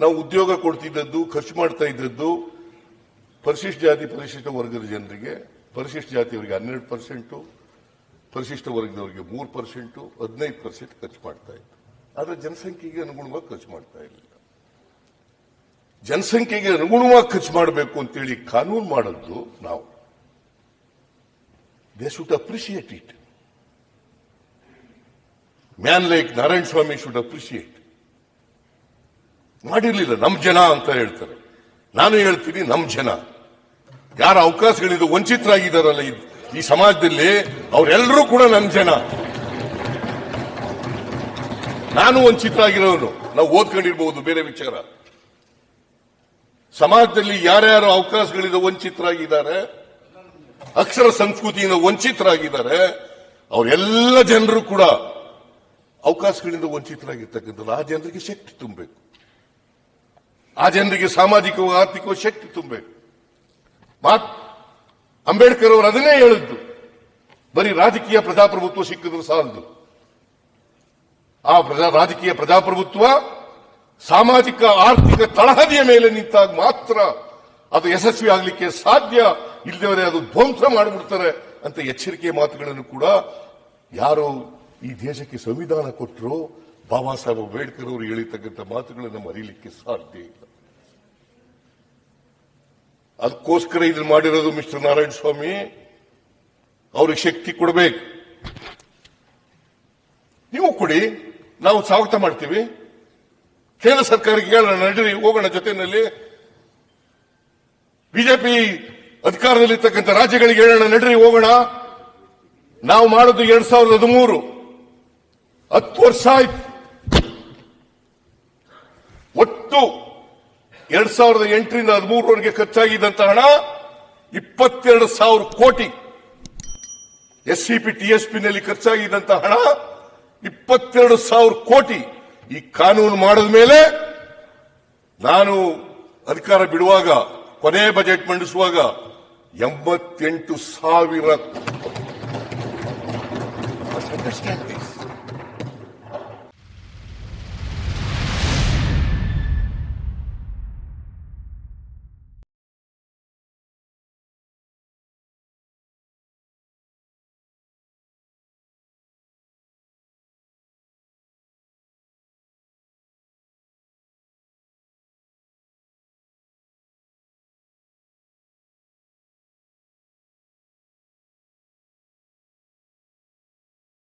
ನಾವು ಉದ್ಯೋಗ ಕೊಡ್ತಿದ್ದದ್ದು, ಖರ್ಚು ಮಾಡ್ತಾ ಇದ್ದದ್ದು ಪರಿಶಿಷ್ಟ ಜಾತಿ, ಪರಿಶಿಷ್ಟ ವರ್ಗದ ಜನರಿಗೆ. ಪರಿಶಿಷ್ಟ ಜಾತಿಯವರಿಗೆ ಹನ್ನೆರಡು ಪರ್ಸೆಂಟು, ಪರಿಶಿಷ್ಟ ವರ್ಗದವರಿಗೆ ಮೂರು ಪರ್ಸೆಂಟು, ಹದಿನೈದು ಪರ್ಸೆಂಟ್ ಖರ್ಚು ಮಾಡ್ತಾ ಇತ್ತು. ಆದರೆ ಜನಸಂಖ್ಯೆಗೆ ಅನುಗುಣವಾಗಿ ಖರ್ಚು ಮಾಡ್ತಾ ಇರಲಿಲ್ಲ. ಜನಸಂಖ್ಯೆಗೆ ಅನುಗುಣವಾಗಿ ಖರ್ಚು ಮಾಡಬೇಕು ಅಂತೇಳಿ ಕಾನೂನು ಮಾಡಿದ್ದು ನಾವು. They should appreciate it man like Narayana Swamy should appreciate ಮಾಡಿರ್ಲಿಲ್ಲ. ನಮ್ ಜನ ಅಂತ ಹೇಳ್ತಾರೆ. ನಾನು ಹೇಳ್ತೀನಿ ನಮ್ ಜನ. ಯಾರ ಅವಕಾಶಗಳಿದ್ರು ವಂಚಿತರಾಗಿದ್ದಾರಲ್ಲ ಈ- ಸಮಾಜದಲ್ಲಿ ಅವರೆಲ್ಲರೂ ಕೂಡ ನಮ್ ಜನ. ನಾನು ವಂಚಿತರಾಗಿರೋನು ನಾವು ಓದ್ಕೊಂಡಿರ್ಬಹುದು ಬೇರೆ ವಿಚಾರ. ಸಮಾಜದಲ್ಲಿ ಯಾರ್ಯಾರು ಅವಕಾಶಗಳಿಂದ ವಂಚಿತರಾಗಿದ್ದಾರೆ, ಅಕ್ಷರ ಸಂಸ್ಕೃತಿಯಿಂದ ವಂಚಿತರಾಗಿದ್ದಾರೆ, ಅವರೆಲ್ಲ ಜನರು ಕೂಡ ಅವಕಾಶಗಳಿಂದ ವಂಚಿತರಾಗಿರ್ತಕ್ಕಂಥದ್ದು. ಆ ಜನರಿಗೆ ಶಕ್ತಿ ತುಂಬಬೇಕು. ಆ ಜನರಿಗೆ ಸಾಮಾಜಿಕವೂ ಆರ್ಥಿಕವೂ ಶಕ್ತಿ ತುಂಬಬೇಕು? ಮಾತ್ ಅಂಬೇಡ್ಕರ್ ಅವರು ಅದನ್ನೇ ಹೇಳಿದ್ದು. ಬರೀ ರಾಜಕೀಯ ಪ್ರಜಾಪ್ರಭುತ್ವ ಸಿಕ್ಕಿದ್ರು ಸಾಲದು. ಆ ಪ್ರಜಾ, ರಾಜಕೀಯ ಪ್ರಜಾಪ್ರಭುತ್ವ ಸಾಮಾಜಿಕ, ಆರ್ಥಿಕ ತಳಹದಿಯ ಮೇಲೆ ನಿಂತಾಗ ಮಾತ್ರ ಅದು ಯಶಸ್ವಿ ಆಗಲಿಕ್ಕೆ ಸಾಧ್ಯ. ಇಲ್ಲದವರೆ ಅದು ಧ್ವಂಸ ಮಾಡಿಬಿಡ್ತಾರೆ ಅಂತ ಎಚ್ಚರಿಕೆ ಮಾತುಗಳನ್ನು ಕೂಡ ಯಾರು ಈ ದೇಶಕ್ಕೆ ಸಂವಿಧಾನ ಕೊಟ್ಟರು ಬಾಬಾ ಸಾಹೇಬ್ ಅಂಬೇಡ್ಕರ್ ಅವರು ಹೇಳಿರ್ತಕ್ಕಂಥ ಮಾತುಗಳನ್ನು ಮರೀಲಿಕ್ಕೆ ಸಾಧ್ಯ ಇಲ್ಲ. ಅದಕ್ಕೋಸ್ಕರ ಇದನ್ನು ಮಾಡಿರೋದು ಮಿಸ್ಟರ್ ನಾರಾಯಣ ಸ್ವಾಮಿ. ಅವ್ರಿಗೆ ಶಕ್ತಿ ಕೊಡಬೇಕು. ನೀವು ಕೊಡಿ, ನಾವು ಸ್ವಾಗತ ಮಾಡ್ತೀವಿ. ಕೇಂದ್ರ ಸರ್ಕಾರಕ್ಕೆ ಹೇಳೋಣ, ನಡೀರಿ, ಹೋಗೋಣ ಜೊತೆಯಲ್ಲಿ. ಬಿಜೆಪಿ ಅಧಿಕಾರದಲ್ಲಿರ್ತಕ್ಕಂಥ ರಾಜ್ಯಗಳಿಗೆ ಹೇಳೋಣ, ನಡೀರಿ, ಹೋಗೋಣ. ನಾವು ಮಾಡೋದು ಎರಡ್ ಸಾವಿರದ ಹದಿಮೂರು. ಹತ್ತು ವರ್ಷ ಆಯ್ತು. ಒಟ್ಟು ಎರಡ್ ಸಾವಿರದ ಎಂಟರಿಂದ ಹದಿಮೂರವರೆಗೆ ಖರ್ಚಾಗಿದ್ದಂತ ಹಣ ಇಪ್ಪತ್ತೆರಡು ಸಾವಿರ ಕೋಟಿ. ಎಸ್ಸಿಪಿ ಟಿಎಸ್ಪಿನಲ್ಲಿ ಖರ್ಚಾಗಿದ್ದಂತ ಹಣ ಇಪ್ಪತ್ತೆರಡು ಸಾವಿರ ಕೋಟಿ. ಈ ಕಾನೂನು ಮಾಡಿದ ಮೇಲೆ ನಾನು ಅಧಿಕಾರ ಬಿಡುವಾಗ, ಕೊನೆ ಬಜೆಟ್ ಮಂಡಿಸುವಾಗ ಎಂಬತ್ತೆಂಟು ಸಾವಿರ.